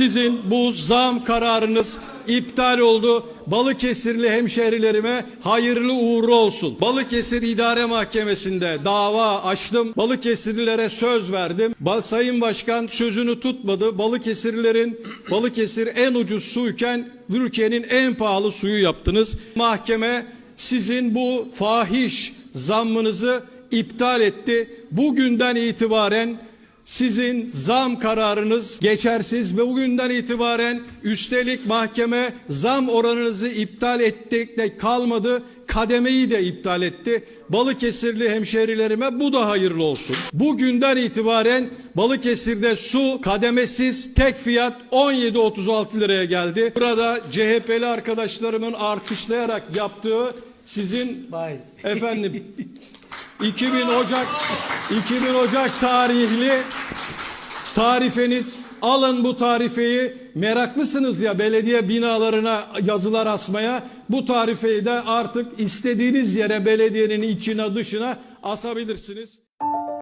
Sizin bu zam kararınız iptal oldu. Balıkesirli hemşehrilerime hayırlı uğurlu olsun. Balıkesir İdare Mahkemesi'nde dava açtım. Balıkesirlilere söz verdim. Ba- Sayın Başkan sözünü tutmadı. Balıkesirlilerin Balıkesir en ucuz suyken ülkenin en pahalı suyu yaptınız. Mahkeme sizin bu fahiş zammınızı iptal etti. Bugünden itibaren sizin zam kararınız geçersiz ve bugünden itibaren üstelik mahkeme zam oranınızı iptal ettik de kalmadı kademeyi de iptal etti. Balıkesirli hemşehrilerime bu da hayırlı olsun. Bugünden itibaren Balıkesir'de su kademesiz tek fiyat 17.36 liraya geldi. Burada CHP'li arkadaşlarımın alkışlayarak yaptığı sizin Bay. efendim 2000 Ocak 2000 Ocak tarihli tarifeniz. Alın bu tarifeyi. Meraklısınız ya belediye binalarına yazılar asmaya. Bu tarifeyi de artık istediğiniz yere belediyenin içine dışına asabilirsiniz.